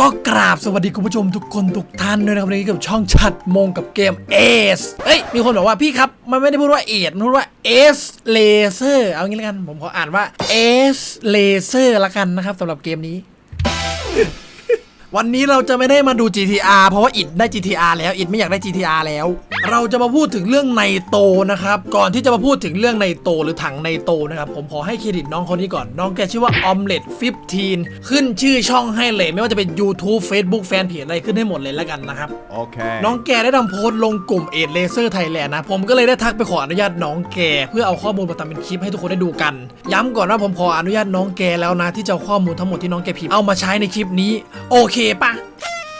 ก็กราบสวัสดีคุณผู้ชมทุกคนทุกท่านด้วยนะครับวันนี้กับช่องชัดมงกับเกมเอสเอ้ยมีคนบอกว่าพี่ครับ มันไม่ได้พูดว่าเอสมันพูดว่าเอสเลเซอร์เอางี้ละกัน ผมขออ่านว่าเอสเลเซอร์ละกันนะครับสำหรับเกมนี้ วันนี้เราจะไม่ได้มาดู GTR เพราะว่าอิดได้ GTR แล้วอิดไม่อยากได้ GTR แล้ว เราจะมาพูดถึงเรื่องไนโตนะครับ ก่อนที่จะมาพูดถึงเรื่องไนโตหรือถังไนโตนะครับ ผมขอให้เครดิตน้องคนนี้ก่อน น้องแกชื่อว่า Omelet 15 ขึ้นชื่อช่องให้เลย ไม่ว่าจะเป็น YouTube Facebook แฟนเพจอะไรขึ้นให้หมดเลยแล้วกันนะครับ Okay. น้องแกได้ทำโพสต์ลงกลุ่มเอ d เลเซอร์ไทยแลนด์นะ ผมก็เลยได้ทักไปขออนุญาตน้องแก เพื่อเอาข้อมูลมาทำเป็นคลิปให้ทุกคนได้ดูกัน ย้ำก่อนว่าผมขออนุญาตน้องแกแล้วนะที่จะเอาข้อมูลทั้งหมดที่น้องแกพิมพ์เอามาใช้ในคลิปนี้ โอเคปะ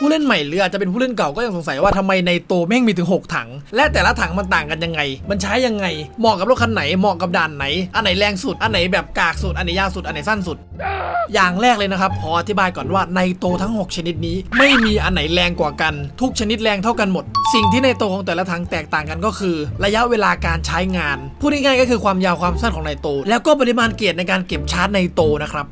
ผู้เล่นใหม่หรืออาจจะเป็นผู้เล่นเก่าก็ยังสงสัยว่าทำไมในโตแม่งมีถึง 6 ถัง และแต่ละถังมันต่างกันยังไง มันใช้ยังไง เหมาะกับรถคันไหนเหมาะกับด่านไหน อันไหนแรงสุด อันไหนแบบกากสุด อันไหนยาวสุด อันไหนสั้นสุด อย่างแรกเลยนะครับ ขออธิบายก่อนว่าในโตทั้ง 6 ชนิดนี้ ไม่มีอันไหนแรงกว่ากัน ทุกชนิดแรงเท่ากันหมด สิ่งที่ในโตของแต่ละถังแตกต่างกันก็คือ ระยะเวลาการใช้งาน พูดง่ายๆก็คือความยาวความสั้นของในโต แล้วก็ปริมาณเกียรติในการเก็บชาร์จในโตนะครับ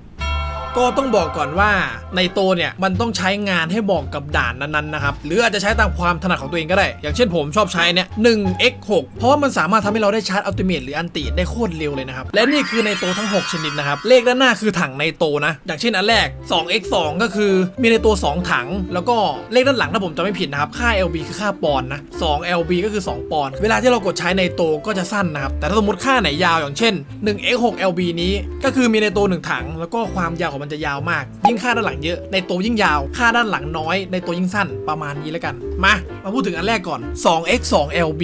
ก็ต้องบอกก่อนว่าในโตเนี่ยมันต้องใช้งานให้บอกกับด่านนั้นๆนะครับ หรืออาจจะใช้ตามความถนัดของตัวเองก็ได้ อย่างเช่นผมชอบใช้เนี่ย 1x6 เพราะว่ามันสามารถทำให้เราได้ชาร์จอัลติเมทหรืออันติได้โคตรเร็วเลยนะครับ และนี่คือในโตทั้ง 6 ชนิดนะครับ เลขด้านหน้าคือถังในโตนะ อย่างเช่นอันแรก 2x2 ก็คือมีในตัว 2 ถัง แล้วก็เลขด้านหลังถ้าผมจำไม่ผิดนะครับ ค่า LB คือค่าปอนนะ2 LB ก็คือ 2 ปอน เวลาที่เรากดใช้ในโตก็จะสั้นนะครับ แต่ถ้าสมมติค่าไหนยาวอย่างเช่น 1x6 LB นี้ก็คือมีในโตหนึ่งถัง แล้วก็ความยาวของมันจะยาวมาก ยิ่งค่าด้านหลังเยอะ ในโตยิ่งยาว ค่าด้านหลังน้อย ในโตยิ่งสั้นประมาณนี้แล้วกัน มา มาพูดถึงอันแรกก่อน 2x2 LB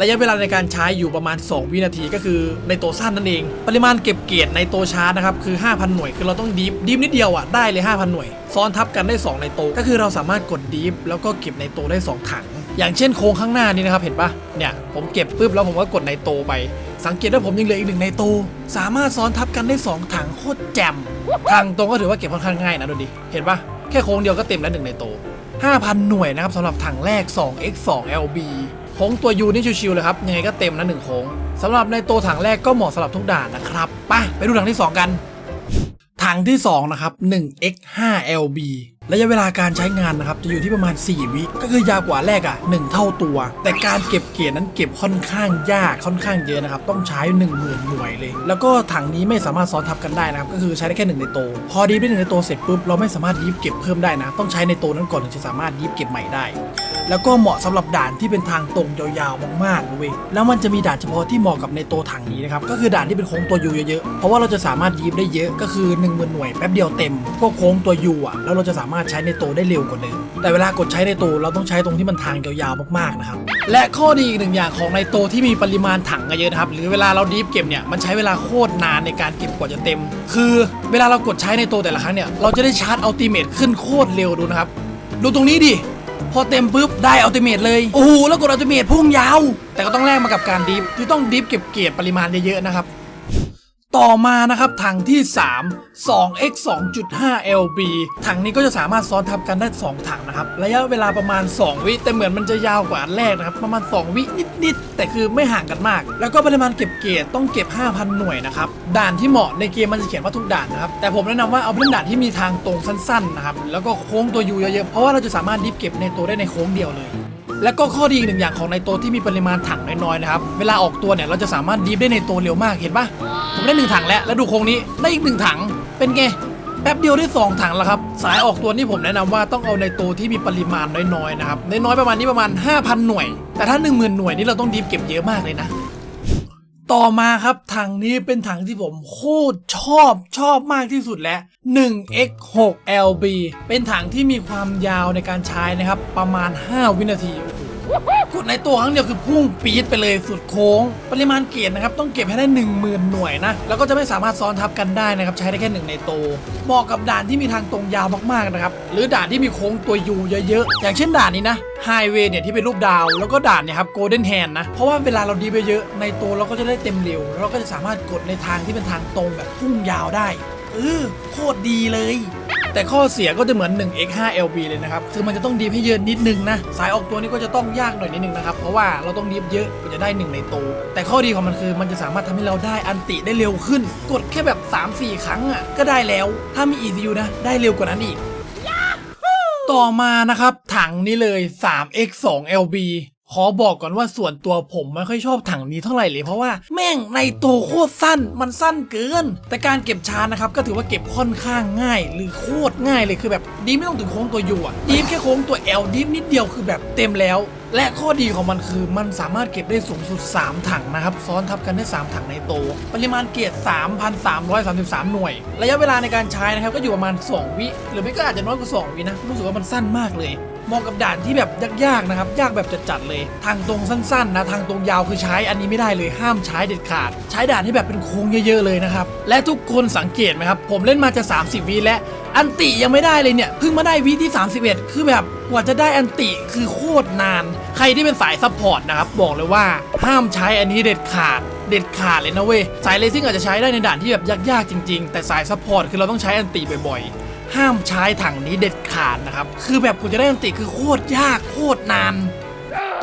ระยะเวลาในการใช้อยู่ประมาณ 2 วินาทีก็คือในโตสั้นนั่นเอง ปริมาณเก็บเกียรติในโตชาร์จนะครับคือ 5,000 หน่วย คือเราต้องดีฟดีฟนิดเดียวอะได้เลย 5,000 หน่วย ซ้อนทับกันได้ 2 ในโตก็คือเราสามารถกดดีฟแล้วก็เก็บในโตได้ 2 ถัง อย่างเช่นโค้งข้างหน้านี้นะครับเห็นปะเนี่ยผมเก็บปุ๊บแล้วผมก็กดในโตไป สังเกตว่าผมยังเหลืออีกหนึ่งในโตสามารถซ้อนทับกันได้ 2 ถังโคตรแจ่มทางตรงก็ถือว่าเก็บค่อนข้างง่ายนะดูดิ เห็นปะแค่โค้งเดียวก็เต็มแล้วหนึ่งในโต5,000 หน่วยนะครับสำหรับถังแรก 2x2 lb โค้งตัว U นี่ชิวๆเลยครับ ยังไงก็เต็มนะหนึ่งโค้งสำหรับในตัวถังแรกก็เหมาะสำหรับทุกด่านนะครับไปไปดูถังที่ 2 กัน ถังที่ 2 นะครับ 1x5 lb ระยะเวลาการใช้งานนะครับจะอยู่ที่ประมาณ 4 วิก็คือยาวกว่าแรกอะ่ะ 1 เท่าตัว แต่การเก็บเกียร์นั้นเก็บค่อนข้างยากค่อนข้างเยอะนะครับ ต้องใช้ 1 0,000 หน่วยเลย แล้วก็ถังนี้ไม่สามารถซ้อนทับกันได้นะครับ ก็คือใช้ได้แค่หนึ่งในโต พอดีฟได้หนึ่งในโตเสร็จปุ๊บเราไม่สามารถดีฟเก็บเพิ่มได้นะ ต้องใช้ในโตนั้นก่อนถึงจะสามารถดีฟเก็บใหม่ได้ แล้วก็เหมาะสำหรับด่านที่เป็นทางตรงยาวๆมากๆเลยเว้ยแล้วมันจะมีด่านเฉพาะที่เหมาะกับในตัวถังนี้นะครับก็คือด่านที่เป็นโค้งตัวยูเยอะๆเพราะว่าเราจะสามารถยีบได้เยอะก็คือ1 0,000หน่วยแป๊บเดียวเต็มพวกโค้งตัวยูอะแล้วเราจะสามารถใช้ในโตได้เร็วกว่าเดิมแต่เวลากดใช้ในโตเราต้องใช้ตรงที่มันทางยาวๆมากๆนะครับและข้อดีอีกหนึ่งอย่างของในโตที่มีปริมาณถังเยอะนะครับหรือเวลาเราดีฟเก็บเนี่ยมันใช้เวลาโคตรนานในการเก็บกว่าจะเต็ม คือเวลาเรากดใช้ในโตแต่ละครั้งเนี่ยเราจะได้ชาร์จอัลติเมทขึ้นโคตรเร็วดูนะครับดูตรงนี้ดิ พอเต็มปุ๊บได้อัลติเมทเลย โอ้โห แล้วกดอัลติเมทพุ่งยาว แต่ก็ต้องแลกมากับการดิฟที่ต้องดิฟเก็บเกียรติปริมาณเยอะๆนะครับ ต่อมานะครับถังที่ 3 2x 2.5 lb ถังนี้ก็จะสามารถซ้อนทับกันได้ 2 ถังนะครับ ระยะเวลาประมาณ 2 วิ แต่เหมือนมันจะยาวกว่าอันแรกนะครับ ประมาณ 2 วินิด ๆ แต่คือไม่ห่างกันมาก แล้วก็ปริมาณเก็บเกียรติต้องเก็บ 5,000 หน่วยนะครับ ด่านที่เหมาะในเกมมันจะเขียนว่าทุกด่านนะครับ แต่ผมแนะนำว่าเอาเป็นด่านที่มีทางตรงสั้น ๆ นะครับ แล้วก็โค้งตัวยูเยอะ ๆ เพราะว่าเราจะสามารถดิฟเก็บในตัวได้ในโค้งเดียวเลย และก็ข้อดีอีกหนึ่งอย่างของในตัวที่มีปริมาณถังน้อยๆนะครับ เวลาออกตัวเนี่ยเราจะสามารถดีฟได้ในตัวเร็วมากเห็นปะผมได้หนึ่งถังแล้ว แล้วดูโครงนี้ได้อีกหนึ่งถัง เป็นไงแป๊บเดียวได้สองถังแล้วครับ สายออกตัวนี่ผมแนะนำว่าต้องเอาในตัวที่มีปริมาณน้อยๆนะครับ น้อยๆประมาณนี้ประมาณ 5,000 หน่วย แต่ถ้า 10,000 หน่วยนี่เราต้องดีฟเก็บเยอะมากเลยนะ ต่อมาครับถังนี้เป็นถังที่ผมโคตรชอบชอบมากที่สุดแล้ว 1x6 lb เป็นถังที่มีความยาวในการใช้นะครับ ประมาณ 5 วินาที กดในตัวครั้งเดียวคือพุ่งปี๊ดไปเลยสุดโค้ง ปริมาณเกียรตินะครับต้องเก็บให้ได้ 10,000 หน่วยนะ แล้วก็จะไม่สามารถซ้อนทับกันได้นะครับ ใช้ได้แค่หนึ่งในโตเหมาะกับด่านที่มีทางตรงยาวมากๆนะครับ หรือด่านที่มีโค้งตัวยูเยอะๆ อย่างเช่นด่านนี้นะไฮเวย์เนี่ยที่เป็นรูปดาว แล้วก็ด่านเนี่ยครับโกลเด้นแฮนนะ เพราะว่าเวลาเราดีไปเยอะในโตเราก็จะได้เต็มเร็วแล้วเราก็จะสามารถกดในทางที่เป็นทางตรงแบบพุ่งยาวได้เออโคตรดีเลย แต่ข้อเสียก็จะเหมือน 1x5 lb เลยนะครับ คือมันจะต้องดีฟให้เยอะนิดนึงนะ สายออกตัวนี้ก็จะต้องยากหน่อยนิดนึงนะครับ เพราะว่าเราต้องดีฟเยอะกว่าจะได้ 1 ในโตวแต่ข้อดีของมันคือมันจะสามารถทำให้เราได้อันติได้เร็วขึ้น กดแค่แบบ 3-4 ครั้งอะก็ได้แล้ว ถ้ามี ECU นะ ได้เร็วกว่านั้นอีก ต่อมานะครับถังนี้เลย 3x 2 lb ขอบอกก่อนว่าส่วนตัวผมไม่ค่อยชอบถังนี้เท่าไหร่เลยเพราะว่าแม่งในตัวโคตรสั้นมันสั้นเกิน แต่การเก็บชานะครับก็ถือว่าเก็บค่อนข้างง่าย หรือโคตรง่ายเลยคือแบบดีไม่ต้องถึงโค้งตัวยูอะดีแค่โค้งตัว L ดีนิดเดียวคือแบบเต็มแล้ว และข้อดีของมันคือมันสามารถเก็บได้สูงสุด 3 ถังนะครับซ้อนทับกันได้ 3 ถังในโต ปริมาณเกียรติ3,333 หน่วย ระยะเวลาในการใช้นะครับก็อยู่ประมาณ 2 วิหรือไม่ก็อาจจะน้อยกว่า2วินะรู้สึกว่ามันสั้นมากเลย เหมาะกับด่านที่แบบยากๆนะครับ ยากแบบจัดๆเลย ทางตรงสั้นๆนะ ทางตรงยาวคือใช้อันนี้ไม่ได้เลย ห้ามใช้เด็ดขาด ใช้ด่านที่แบบเป็นโค้งเยอะๆเลยนะครับ และทุกคนสังเกตไหมครับ ผมเล่นมาจะ 30วิแล้วอันติยังไม่ได้เลยเนี่ย เพิ่งมาได้วิที่ 31 คือแบบกว่าจะได้อันติคือโคตรนาน ใครที่เป็นสายซัพพอร์ตนะครับ บอกเลยว่าห้ามใช้อันนี้เด็ดขาดเด็ดขาดเลยนะเว้ย สายเลซิ่งอาจจะใช้ได้ในด่านที่แบบยากๆจริง ๆ แต่สายซัพพอร์ตคือเราต้องใช้อันติบ่อยๆ ห้ามใช้ถังนี้เด็ดขาดนะครับ คือแบบกูจะได้อันติคือโคตรยากโคตรนาน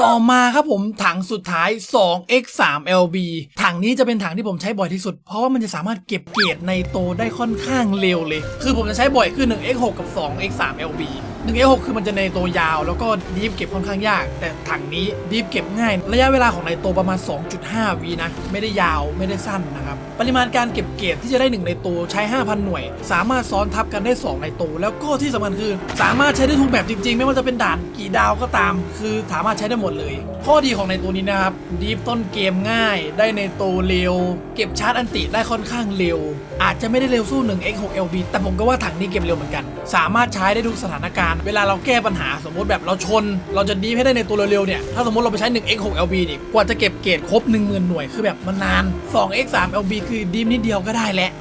ต่อมาครับผมถังสุดท้าย 2x 3 lb ถังนี้จะเป็นถังที่ผมใช้บ่อยที่สุด เพราะว่ามันจะสามารถเก็บเกรดในโตได้ค่อนข้างเร็วเลย คือผมจะใช้บ่อยคือ 1x 6 กับ 2x3lb 1x 6คือมันจะในโตยาว แล้วก็ดีฟเก็บค่อนข้างยาก แต่ถังนี้ดีฟเก็บง่าย ระยะเวลาของในโตประมาณ 2.5 วินะ ไม่ได้ยาวไม่ได้สั้นนะครับ ปริมาณการเก็บเกรดที่จะได้ 1 ในโตใช้ 5,000 หน่วย สามารถซ้อนทับกันได้ 2 ในโต แล้วก็ที่สำคัญคือ สามารถใช้ได้ทุกแบบจริง ๆ ไม่ว่าจะเป็นด่านกี่ดาวก็ตาม คือสามารถใช้ได้หมดเลย ข้อดีของในตัวนี้นะครับดีฟต้นเกมง่าย ได้ในโตเร็ว เก็บชาร์จอันติได้ค่อนข้างเร็ว อาจจะไม่ได้เร็วสู้ 1x 6 lb แต่ผมก็ว่าถังนี้เก็บเร็วเหมือนกัน สามารถใช้ได้ทุกสถานการณ์เวลาเราแก้ปัญหาสมมติแบบเราชน เราจะดีให้ได้ในตัวเร็วๆเนี่ยถ้าสมมติเราไปใช้ 1x 6 lb นี่กว่าจะเก็บเกรดครบ 10,000 หน่วยคือแบบมันนาน 2x 3 lb คือดีมนิดเดียวก็ได้แหละ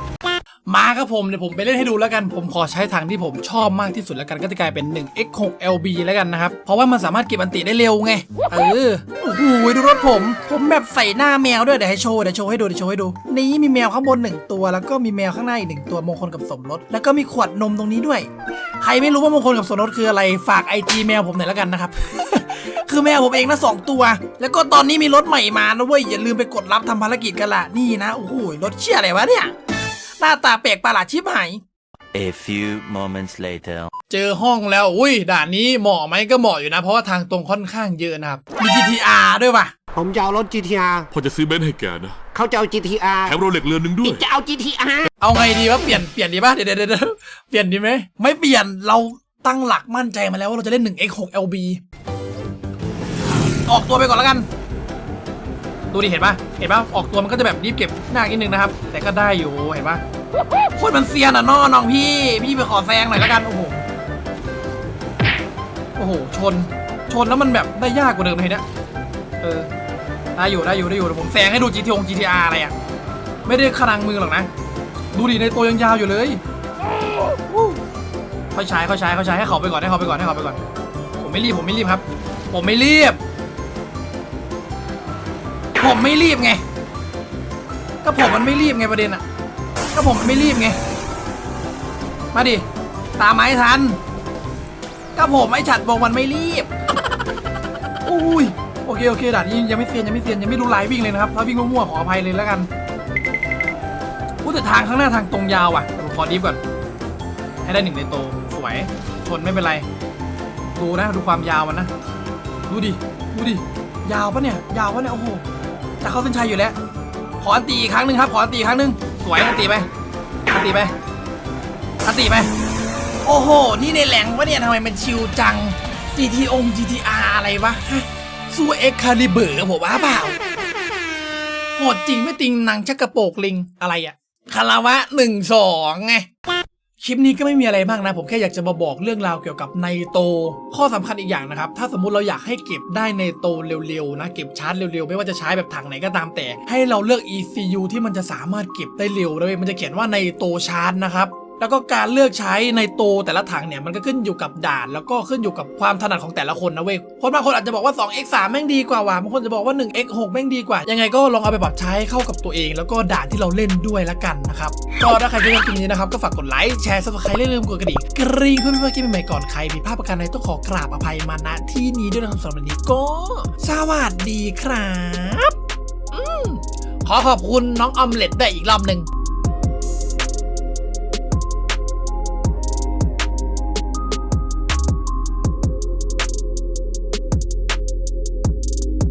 มาครับผมเดี๋ยวผมไปเล่นให้ดูแล้วกัน ผมขอใช้ถังที่ผมชอบมากที่สุดแล้วกันก็จะกลายเป็น 1x 6 lb แล้วกันนะครับ เพราะว่ามันสามารถเก็บอันติได้เร็วไง เออ โอ้โหดูรถผม ผมแบบใส่หน้าแมวด้วย เดี๋ยวให้โชว์ เดี๋ยวโชว์ให้ดู เดี๋ยวโชว์ให้ดู นี่มีแมวข้างบนหนึ่งตัว แล้วก็มีแมวข้างหน้าอีกหนึ่งตัวมงคลกับสมรส แล้วก็มีขวดนมตรงนี้ด้วย ใครไม่รู้ว่ามงคลกับสมรสคืออะไร ฝากไอจีแมวผมหน่อยแล้วกันนะครับคือแมวผมเองนะสองตัว แล้วก็ตอนนี้มีรถใหม่มานะเว้ยอย่าลืมไปกดรับทำภารกิจกันละนี่นะโอ้โหรถเชี่ยอะไรวะเนี่ย หน้าตาแปลกประหลาดชิบหาย A few moments later. เจอห้องแล้ว อุ้ย ด่านนี้เหมาะไหมก็เหมาะอยู่นะ เพราะว่าทางตรงค่อนข้างเยอะนะครับ มี GTR ด้วยว่ะ ผมจะเอารถ GTR พอจะซื้อเบนซ์ให้แกนะเขาจะเอา GTR แถมโรเล็กเรือนหนึ่งด้วย จะเอา GTR เอาไงดีวะ เปลี่ยน เปลี่ยนดีป่ะ เดี๋ยวเดี๋ยวเดี๋ยวเปลี่ยนดีไหม ไม่เปลี่ยน เราตั้งหลักมั่นใจมาแล้วว่าเราจะเล่น 1x 6 lb ออกตัวไปก่อนแล้วกัน ดูดิเห็นปะเห็นปะออกตัวมันก็จะแบบรีบเก็บหน้านิดนึงนะครับ แต่ก็ได้อยู่เห็นปะโคตรมันเซียนอะน้องน้องพี่ พี่ไปขอแซงหน่อยแล้วกันโอ้โหโอ้โหชนชนแล้วมันแบบได้ยากกว่าเดิมเลยเนี่ยเออได้อยู่ได้อยู่ได้อยู่เดี๋ยวผมแซงให้ดู GTO GTR อะไรอะไม่ได้ขนังมือหรอกนะ ดูดิในตัวยังยาวอยู่เลยอู้ค่อยใช้ค่อยใช้ค่อยใช้ให้เขาไปก่อนให้เขาไปก่อนให้เขาไปก่อน ผมไม่รีบผมไม่รีบครับ ผมไม่รีบ ผมไม่รีบไง ก็ผมมันไม่รีบไงประเด็นอะ ก็ผมมันไม่รีบไง มาดิ ตามไม้ทัน ก็ผมไอ้ฉัดบอกมันไม่รีบ อุ้ยโอเคโอเคด่านนี้ยังไม่เซียนยังไม่เซียนยังไม่รู้ลายวิ่งเลยนะครับถ้าวิ่งมั่วๆขออภัยเลยแล้วกันพูดแต่ทางข้างหน้าทางตรงยาวอะผมขอดีฟก่อน ให้ได้หนึ่งในโตสวย ชนไม่เป็นไร ดูนะดูความยาวมันนะ ดูดิ ดูดิ ยาวปะเนี่ย ยาวปะเนี่ย โอ้โห จะเข้าเส้นชัยอยู่แล้ว ขออันตีอีกครั้งหนึ่งครับ ขออันตีอีกครั้งหนึ่งสวยอันตีไปอันตีไปอันตีไป โอ้โห นี่ในแหล่งวะเนี่ยทำไมมันชิวจัง GTO GTR อะไรวะฮะสู้เอ็กคาลิเบอร์ผมว่าเปล่าโหดจริงไม่ติงนางชักกระโปกลิงอะไรอะคาราวะหนึ่งสองไง คลิปนี้ก็ไม่มีอะไรมากนะ ผมแค่อยากจะมาบอกเรื่องราวเกี่ยวกับไนโต ข้อสำคัญอีกอย่างนะครับ ถ้าสมมุติเราอยากให้เก็บได้ไนโตเร็วๆนะ เก็บชาร์จเร็วๆ ไม่ว่าจะใช้แบบถังไหนก็ตามแต่ ให้เราเลือก ECU ที่มันจะสามารถเก็บได้เร็วด้วยมันจะเขียนว่าไนโตชาร์จนะครับ แล้วก็การเลือกใช้ในโตแต่ละถังเนี่ยมันก็ขึ้นอยู่กับด่าน แล้วก็ขึ้นอยู่กับความถนัดของแต่ละคนนะเว้ยคนบางคนอาจจะบอกว่า 2x3 แม่งดีกว่าว่ะบางคนจะบอกว่า 1x6 แม่งดีกว่า ยังไงก็ลองเอาไปปรับใช้เข้ากับตัวเอง แล้วก็ด่านที่เราเล่นด้วยละกันนะครับก็ถ้าใครชอบคลิปนี้นะครับก็ฝากกดไลค์แชร์ซับสไครต์ลืมกดกระดิ่งกริ๊งเพื่อไม่พลาดคลิปใหม่ๆก่อนใครผิดพลาดประการใดต้องขอกราบอภัยมาณที่นี้ด้วยนะครับสำหรับวันนี้ก็ สวัสดีครับขอขอบคุณน้องออมเล็ตได้อีกรอบหนึ่ง